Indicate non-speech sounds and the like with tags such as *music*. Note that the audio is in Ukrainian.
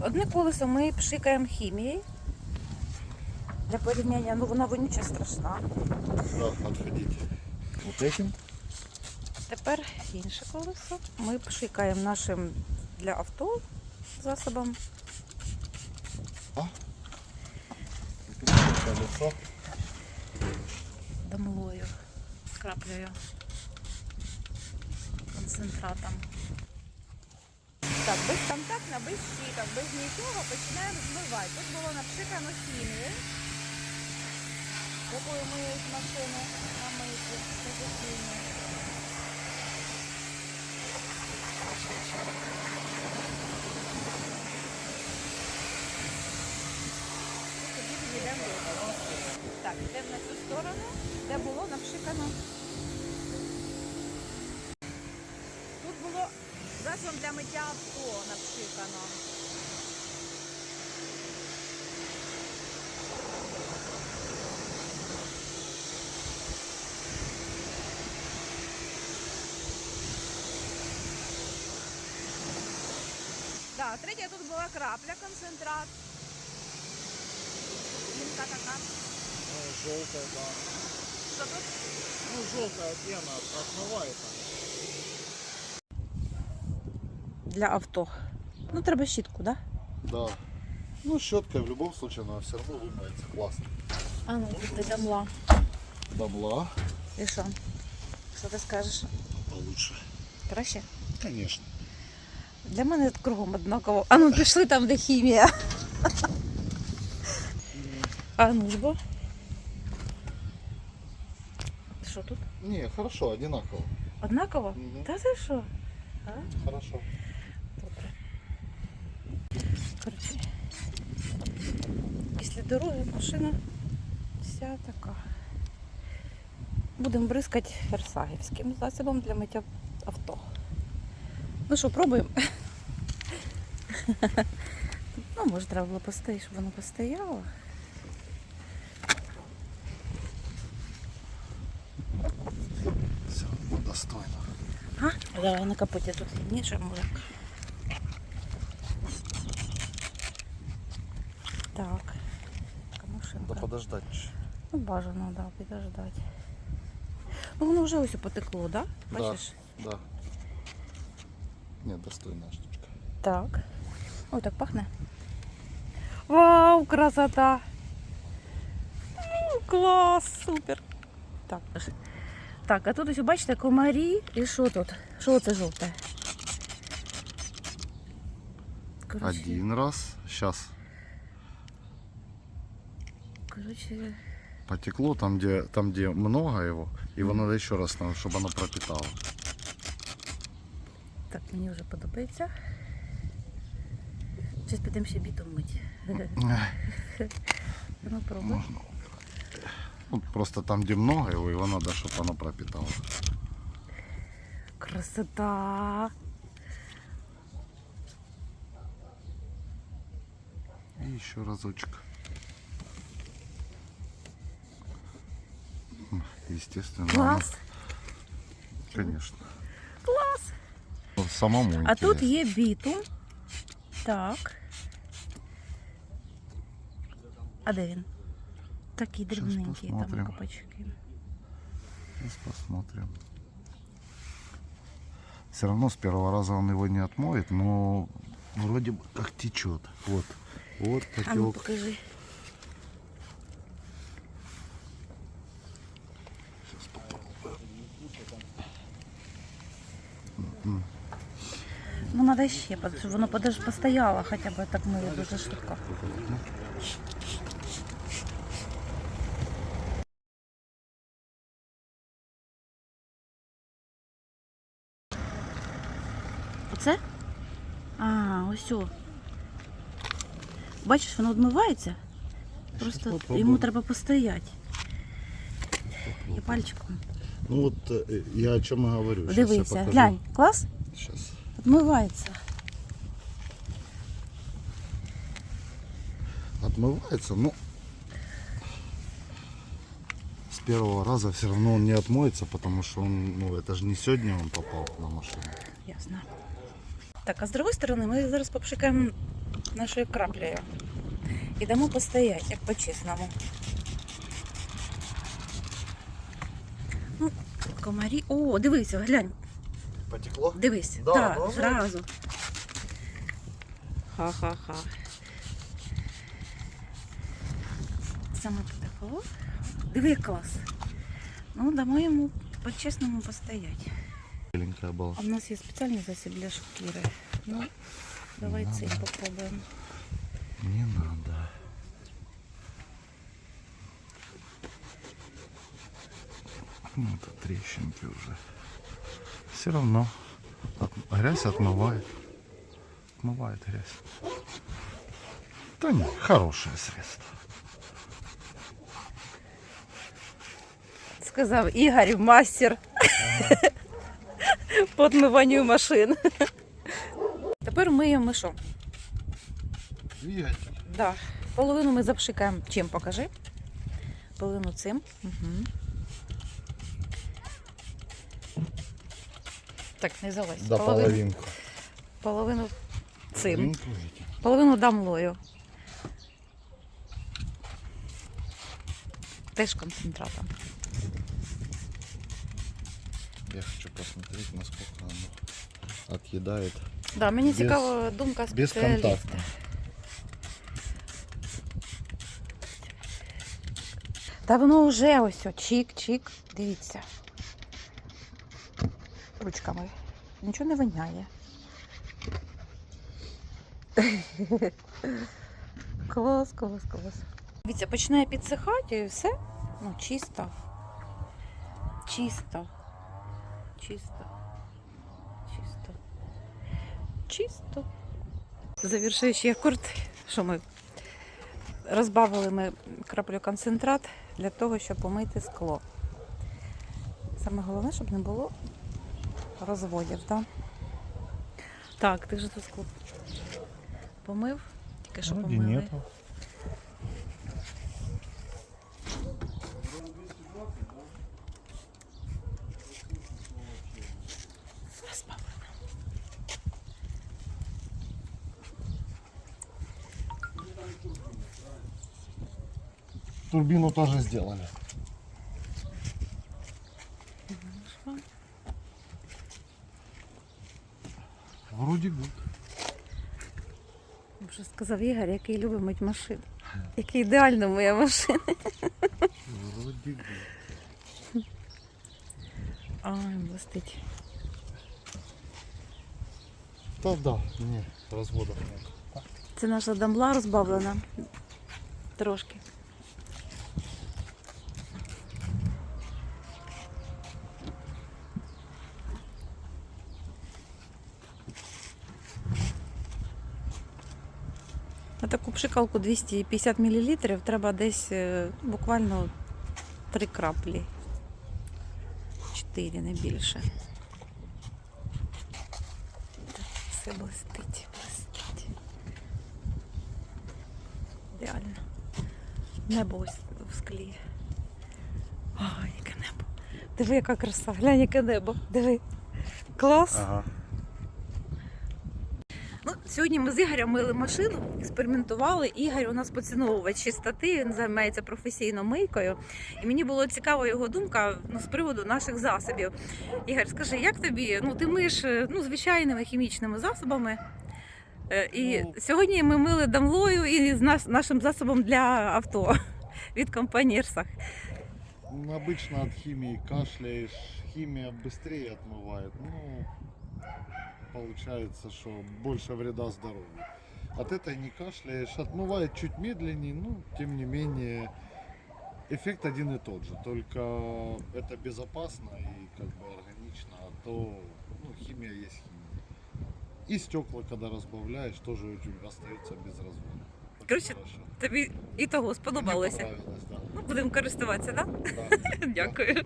Одне колесо ми пшикаємо хімією. Для порівняння, ну вона вонюча страшна. Вот этим? Тепер інше колесо. Ми пшикаємо нашим для авто засобом. Колесо. домлою, краплею, концентратом. Так, безконтактно, без щіток, без нічого починаємо змивати. Тут було напшикано хімією, якою миють машину на мийку професійно. І тоді підійдемо до. Так, йдемо на цю сторону, де було напшикано. Засобом для миття авто напшикано. Да, третя тут була крапля, концентрат. Жінка така. Ну, желтая, да. Що тут? Ну, желтая пена отмывает. Для авто. Ну, треба щітку, так? Да? Да. Ну, щеткой в любом случае она все равно вымоется. Классно. А ну, тут ти дамла. Бабла І що? Що ти скажеш? получше. Краще? Конечно. Для мене кругом однаково. А ну пішли там, де хімія. А ну ж бо. Що тут? Не, хорошо, одинаково. Однаково? Мгм. Та ти що? Хорошо. Після дороги машина вся така. Будемо бризкати ферсагівським засобом для миття авто. Ну що, пробуємо? *laughs* Ну, може, треба було постояти, щоб воно постояло. Все достойно. А? Давай на капоті тут рівніше може. Так. Така Надо машинка. подождать. чуть. Ну, бажано, да, підождати. Ну, воно вже ось потекло, да? Да. Бачиш? Да. Нет, достойная штучка. Так. Ой, так пахне. Вау, красота! М, Клас, супер. Так. Так, а тут ось бачите комарі. І що тут? Що це жовте? Коротше, Один раз. Сейчас Коротше, потекло там, где, там, где много его. Его надо еще раз, чтобы оно пропитало. так, мені вже подобається. Зараз підемо ще бітом мить. *laughs* Ну, пробуй. Можно. Вот просто там, где много его, его надо, чтобы оно пропитало. Красота! И еще разочек. Естественно. Клас! оно- конечно. Клас! Ну, Самому А тут интересно. є бітум. Так. А де він? Такі Щас дрібненькі там посмотрим. копачки. Сейчас посмотрим. Все равно с первого раза он его не отмоет, но вроде бы как течет. Вот. Вот А ну потек. покажи. Треба ще, щоб воно постояло хоча б так миє дуже швидко. Оце? А, ось. о. Бачиш, воно відмивається. Просто йому треба постояти. Я пальчиком. Ну вот э, я о чем и говорю. Дивися, глянь, клас? Сейчас. Відмивається. Отмывается, но с первого раза все равно он не отмоется, потому что он, ну это же не сегодня он попал на машину. Ясно. Так, а з другої сторони ми зараз попшикаємо нашою краплею. І дамо постояти, як по-чесному. Ну, комарі. О, дивися, глянь, Потекло? дивись. Да, так, ну, зразу. Ха-ха-ха. Саме потекло. Диви, як клас. Ну, дамо йому по-чесному постояти. Маленькая была. А в нас є спеціальний засіб для шкіри. Ну, давай Ну, цей да. попробуємо. Не надо. Ну, это трещинки уже. Все равно от- грязь отмывает. Отмывает грязь. Да не, хорошее средство. Сказав Ігор, мастер по відмиванню машин. Тепер миємо що? Двигатель. Да. Половину ми запшикаємо. Чим покажи? Половину цим. Угу. Так, не залазь. Да, половину, половинку. половину цим. Половину дамлою. Теж концентратом. Я хочу посмотреть, насколько оно отъедает. Да, мені Без- цікава думка спеціаліста. Бесконтактно. Та воно вже ось чик-чик. Дивіться. Ручками. Нічого не виняє. *laughs* клас, клас, клас. Дивіться, починає підсихати і все. Ну, чисто. Чисто. Чисто. Чисто. Чисто. Завершуючий акорд, що ми розбавили ми краплю концентрат для того, щоб помити скло. Саме головне, щоб не було розводів. Так, так ти вже тут скло помив, тільки що Вроде помили. нету. Розбавили. Турбину тоже сделали. Вроде гуд. Вже сказав Ігор, який любить мити машину. Який ідеально моя машина. Вроде гуд. Ай, блистить. Да, да, не, разводов нет. Це наша дамбла розбавлена. Трошки. Таку пшикалку 250 мл треба десь е, буквально 3 краплі. 4, не більше. Все блистить, блистить. Ідеально. Небо ось в склі. Ой, яке небо. Диви, яка краса. Глянь, яке небо. Диви. Клас. Ага. Ну, сьогодні ми з Ігорем мили машину, експериментували. Ігор у нас поціновувач чистоти, він займається професійно мийкою. І мені було цікаво його думка ну, з приводу наших засобів. Ігор, скажи, як тобі? Ну, ти миєш е, ну, звичайними хімічними засобами. Е, І Ну. сьогодні ми мили дамлою і з нас, нашим засобом для авто *laughs* від компанії Ерсах. Ну, Обычно от химии кашляешь, химия быстрее отмывает. Ну, получается, что больше вреда здоровью. От этой не кашляешь, отмывает чуть медленнее, ну, тем не менее, эффект один и тот же. Только это безопасно и как бы органично, а то ну, химия есть химия. И стекла, когда разбавляешь, тоже очень остается без развода. Хорошо. Тобі і того сподобалося. понравилось, да. Ну, будемо користуватися, так? Да. *laughs* Дякую.